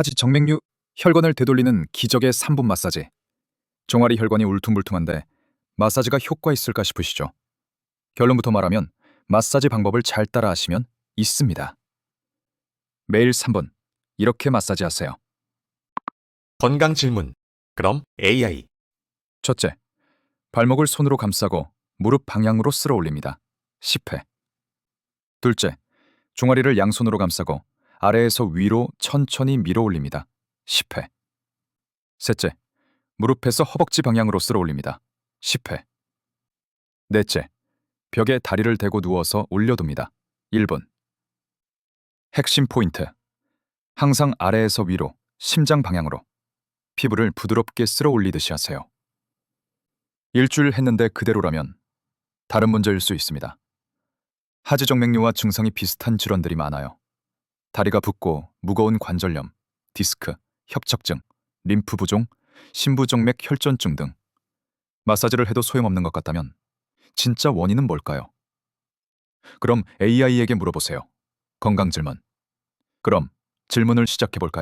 하지 정맥류 혈관을 되돌리는 기적의 3분 마사지. 종아리 혈관이 울퉁불퉁한데 마사지가 효과 있을까 싶으시죠? 결론부터 말하면 마사지 방법을 잘 따라 하시면 있습니다. 매일 3분 이렇게 마사지 하세요. 건강 질문. 그럼 AI. 첫째, 발목을 손으로 감싸고 무릎 방향으로 쓸어 올립니다. 10회. 둘째, 종아리를 양손으로 감싸고 아래에서 위로 천천히 밀어 올립니다. 10회. 셋째, 무릎에서 허벅지 방향으로 쓸어 올립니다. 10회. 넷째, 벽에 다리를 대고 누워서 올려둡니다. 1분. 핵심 포인트. 항상 아래에서 위로, 심장 방향으로 피부를 부드럽게 쓸어 올리듯이 하세요. 일주일 했는데 그대로라면 다른 문제일 수 있습니다. 하지정맥류와 증상이 비슷한 질환들이 많아요. 다리가 붓고 무거운 관절염, 디스크, 협착증, 림프 부종, 심부정맥 혈전증 등 마사지를 해도 소용없는 것 같다면 진짜 원인은 뭘까요? 그럼 AI에게 물어보세요. 건강 질문. 그럼 질문을 시작해 볼까요?